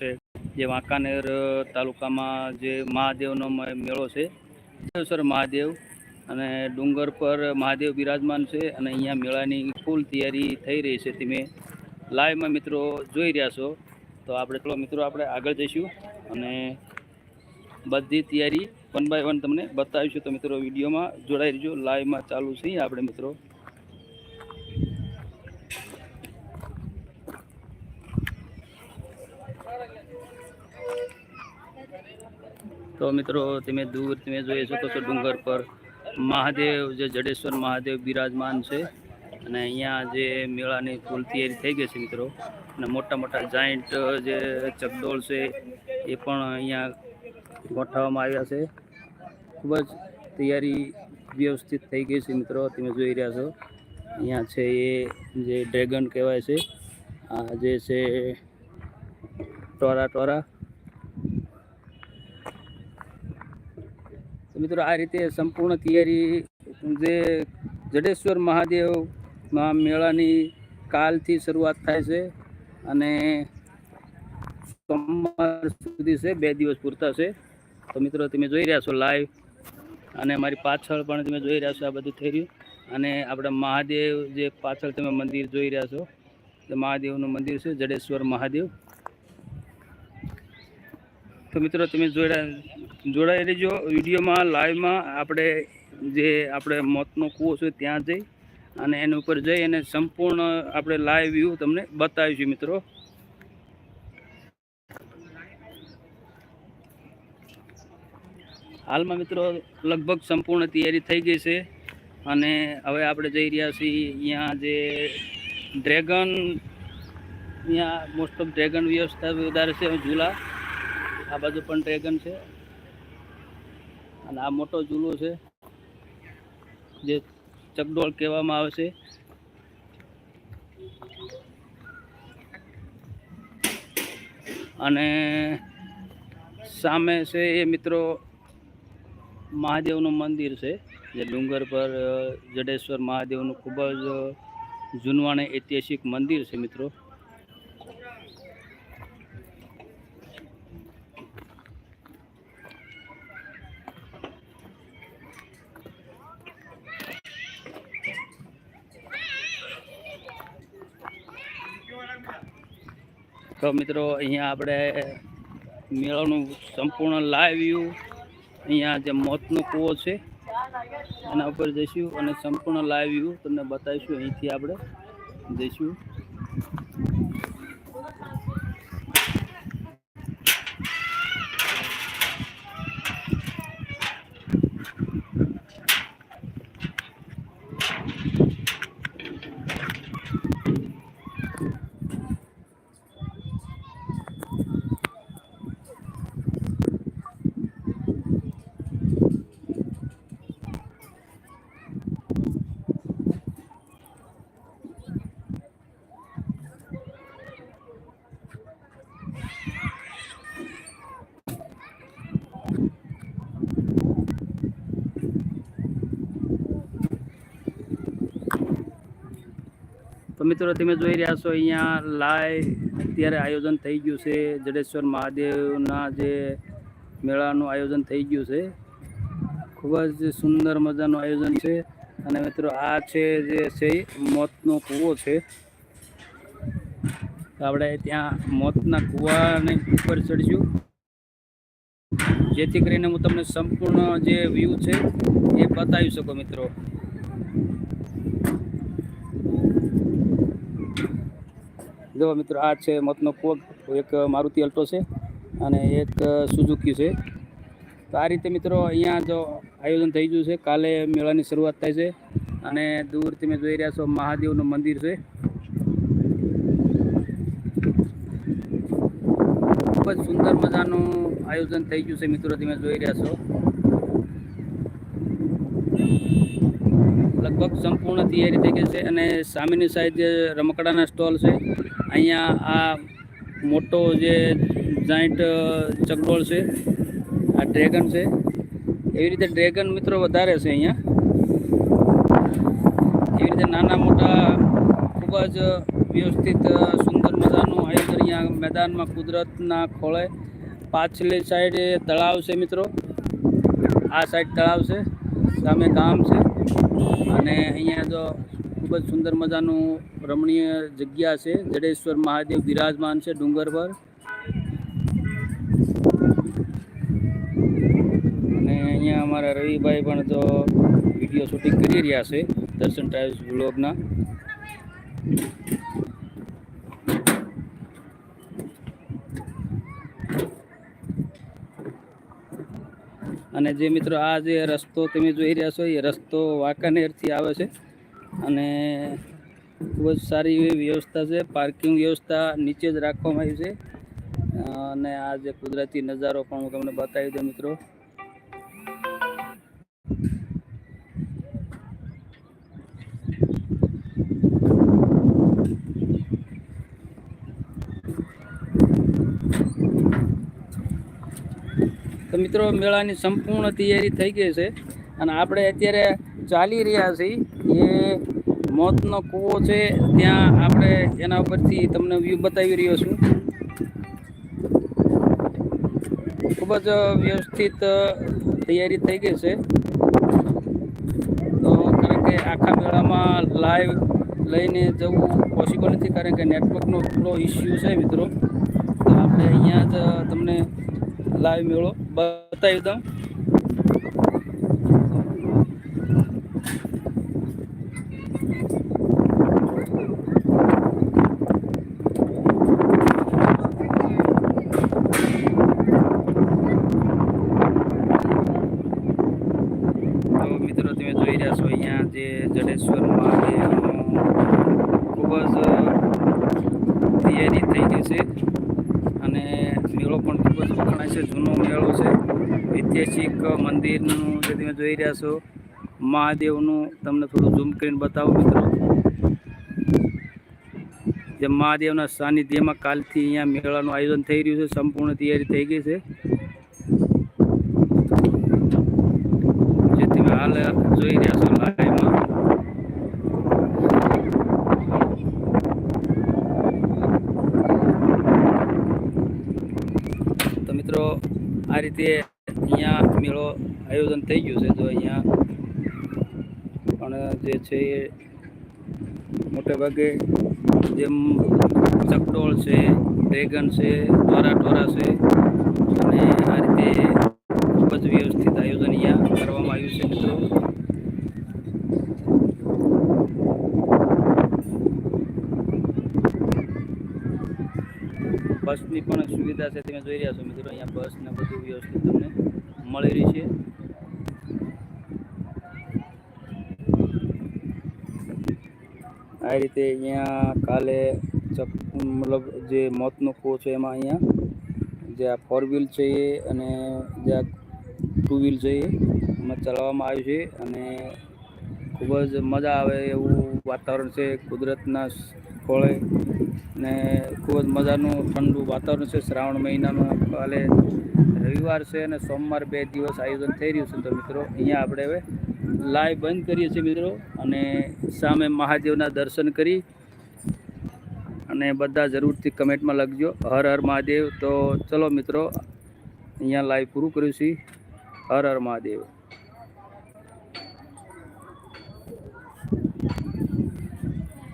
છે. જે વાંકાનેર તાલુકામાં જે મહાદેવનો મેળો છે. દેવસર મહાદેવ અને ડુંગર પર મહાદેવ બિરાજમાન છે અને અહીંયા મેળાની ફૂલ તૈયારી થઈ રહી છે. તમે લાઈવમાં મિત્રો જોઈ રહ્યા છો. તો આપણે ચલો મિત્રો, આપણે આગળ જઈશું અને બધી તૈયારી વન બાય વન તમને બતાવીશું. તો મિત્રો, વિડીયોમાં જોડાઈ રહીજો. લાઈવમાં ચાલુ છે આપણે મિત્રો. તો મિત્રો, તમે દૂર તમે જોઈ શકો છો ડુંગર પર. મહાદેવ, જે જડેશ્વર મહાદેવ બિરાજમાન છે. અને અહીંયા જે મેળાની ફૂલ તૈયારી થઈ ગઈ છે મિત્રો. અને મોટા મોટા જાયન્ટ જે ચકડોળ છે, એ પણ અહીંયા ગોઠવવામાં આવ્યા છે. ખૂબ જ તૈયારી વ્યવસ્થિત થઈ ગઈ છે મિત્રો, તમે જોઈ રહ્યા છો. અહીંયા છે એ જે ડ્રેગન કહેવાય છે. આ જે છે ટોરા ટોરા. મિત્રો, આ રીતે સંપૂર્ણ તૈયારી જે જડેશ્વર મહાદેવમાં મેળાની કાલથી શરૂઆત થાય છે અને સોમવાર સુધી છે, બે દિવસ પૂરતા છે. તો મિત્રો, તમે જોઈ રહ્યા છો લાઈવ અને મારી પાછળ પણ તમે જોઈ રહ્યા છો આ બધું થઈ રહ્યું. અને આપણા મહાદેવ જે પાછળ તમે મંદિર જોઈ રહ્યા છો તે મહાદેવનું મંદિર છે, જડેશ્વર મહાદેવ. તો મિત્રો, તમે જોડા જોડાઈ રહેજો. વિડીયોમાં, લાઈવમાં આપણે જે આપણે મોતનો કૂવો છે ત્યાં જઈ અને એની ઉપર જઈ અને સંપૂર્ણ આપણે લાઈવ વ્યૂ તમને બતાવીશું મિત્રો. હાલમાં મિત્રો લગભગ સંપૂર્ણ તૈયારી થઈ ગઈ છે અને હવે આપણે જઈ રહ્યા છીએ અહીંયા જે ડ્રેગન, અહીંયા મોસ્ટ ઓફ ડ્રેગન વ્યવસ્થા વધારે છે, ઝૂલા. આ બાજુ પણ ડ્રેગન છે. અને આ મોટો ચૂલો છે, જે ચકડોળ કહેવામાં આવે છે. અને સામે છે એ મિત્રો મહાદેવનું મંદિર છે, જે ડુંગર પર જડેશ્વર મહાદેવનું ખૂબ જ જૂનવાણે ઐતિહાસિક મંદિર છે મિત્રો. તો મિત્રો, અહીંયા આપણે મેળાનું સંપૂર્ણ લાઈવ વ્યૂ અહીંયા જે મોતનો કૂવો છે, એના ઉપર જઈશું અને સંપૂર્ણ લાઈવ વ્યૂ તમને બતાવીશું. અહીંથી આપણે જઈશું. મિત્રો તમે જોઈ રહ્યા છો અહીંયા લાઈવ અત્યારે આયોજન થઈ ગયું છે. જડેશ્વર મહાદેવના જે મેળાનું આયોજન થઈ ગયું છે. ખૂબ જ સુંદર મજાનું આયોજન છે. અને મિત્રો આ છે જે છે મોતનો કૂવો છે. આપણે ત્યાં મોતના કૂવાને ઉપર ચડીશું. જેથી કરીને હું તમને સંપૂર્ણ જે વ્યૂ છે એ બતાવી શકું મિત્રો. જો મિત્રો, આ છે મતનો કોક એક મારુતિ અલ્ટો છે અને એક સુઝુકી છે. તો આ રીતે મિત્રો અહીંયા જો આયોજન થઈ ગયું છે. કાલે મેળાની શરૂઆત થાય છે અને દૂર તમે જોઈ રહ્યા છો મહાદેવનું મંદિર છે. ખૂબ જ સુંદર મજાનું આયોજન થઈ ગયું છે મિત્રો તમે જોઈ રહ્યા છો. લગભગ સંપૂર્ણ તૈયારી થઈ ગઈ છે અને સામેની સાઈડ જે રમકડાના સ્ટોલ છે, અહીંયા આ મોટો જે જાઈન્ટ ચકડોળ છે, આ ડ્રેગન છે. એવી રીતે ડ્રેગન મિત્રો વધારે છે અહીંયા. એવી રીતે નાના મોટા ખૂબ જ વ્યવસ્થિત સુંદર મજાનું આયોજન અહીંયા મેદાનમાં કુદરતના ખોળે. પાછલી સાઈડ તળાવ છે મિત્રો. આ સાઈડ તળાવ છે. સામે ગામ છે. અને અહીંયા જો ખૂબ જ સુંદર મજાનું રમણીય જગ્યા છે. જડેશ્વર મહાદેવ બિરાજમાન છે ડુંગર પર. અને અહીંયા અમારા રવિભાઈ પણ તો વીડિયો શૂટિંગ કરી રહ્યા છે દર્શન ટ્રાવેલ્સ વ્લોગના. અને જે મિત્રો આ જે રસ્તો તમે જોઈ રહ્યા છો, એ રસ્તો વાંકાનેરથી આવે છે. અને ખૂબ જ સારી એવી વ્યવસ્થા છે. પાર્કિંગ વ્યવસ્થા નીચે જ રાખવામાં આવી છે. અને આ જે કુદરતી નજારો પણ હું તમને બતાવી દઉં મિત્રો. તો મિત્રો, મેળાની સંપૂર્ણ તૈયારી થઈ ગઈ છે અને આપણે અત્યારે ચાલી રહ્યા છીએ. એ મોતનો કૂવો છે, ત્યાં આપણે એના ઉપરથી તમને વ્યૂ બતાવી રહ્યો છું. ખૂબ જ વ્યવસ્થિત તૈયારી થઈ ગઈ છે. તો કારણ કે આખા મેળામાં લાઈવ લઈને જવું પોસિબલ નથી, કારણ કે નેટવર્કનો થોડો ઇસ્યુ છે મિત્રો. તો આપણે અહીંયા જ તમને લાઈવ મેળો બતાવી દઉં. મિત્રો, તમે જોઈ અહીંયા જે જડેશ્વર મહાદેવનું ખૂબ જ તૈયારી થઈ ગઈ છે. છે જૂનો મેળો છે. ઐતિહાસિક મંદિરનું જે તમે જોઈ રહ્યા છો, મહાદેવનું તમને થોડું ઝૂમ કરીને બતાવું મિત્રો. જે મહાદેવના સાનિધ્યમાં કાલથી અહીંયા મેળાનું આયોજન થઈ રહ્યું છે, સંપૂર્ણ તૈયારી થઈ ગઈ છે. જે તમે હાલ જોઈ રહ્યા છો લાઈવમાં તો મિત્રો આ રીતે અહીંયા મેળો આયોજન થઈ ગયું છે. જો અહીંયા પણ જે છે એ મોટે ભાગે જેમ ચકડોળ છે, ડ્રેગન છે ટોરા ટોરા છે અને આ રીતે ખૂબ જ વ્યવસ્થિત આયોજન અહીંયા કરવામાં આવ્યું છે મિત્રો. બસની પણ સુવિધા છે, તમે જોઈ રહ્યા છો મિત્રો, અહીંયા બસ ને બધું વ્યવસ્થિત તમને મળી રહી છે. આ રીતે અહીંયા કાલે મતલબ જે મોતનો કૂવો છે એમાં અહીંયા, જે આ ફોર વ્હીલ છે એ અને જે આ ટુ વ્હીલ છે એમાં ચલાવવામાં આવ્યું છે અને ખૂબ જ મજા આવે એવું વાતાવરણ છે, કુદરતના ખોળે ને ખૂબ જ મજાનું ઠંડુ વાતાવરણ છે. શ્રાવણ મહિનાનું કાલે રવિવાર છે અને સોમવાર બે દિવસ આયોજન થઈ રહ્યું છે. તો મિત્રો, અહીંયા આપણે હવે લાઈવ બંધ કરીએ છીએ મિત્રો અને સામે મહાદેવના દર્શન કરી અને બધા જરૂરથી કમેન્ટમાં લખજો હર હર મહાદેવ. તો ચલો મિત્રો, અહીંયા લાઈવ પૂરું કર્યું છે. હર હર મહાદેવ.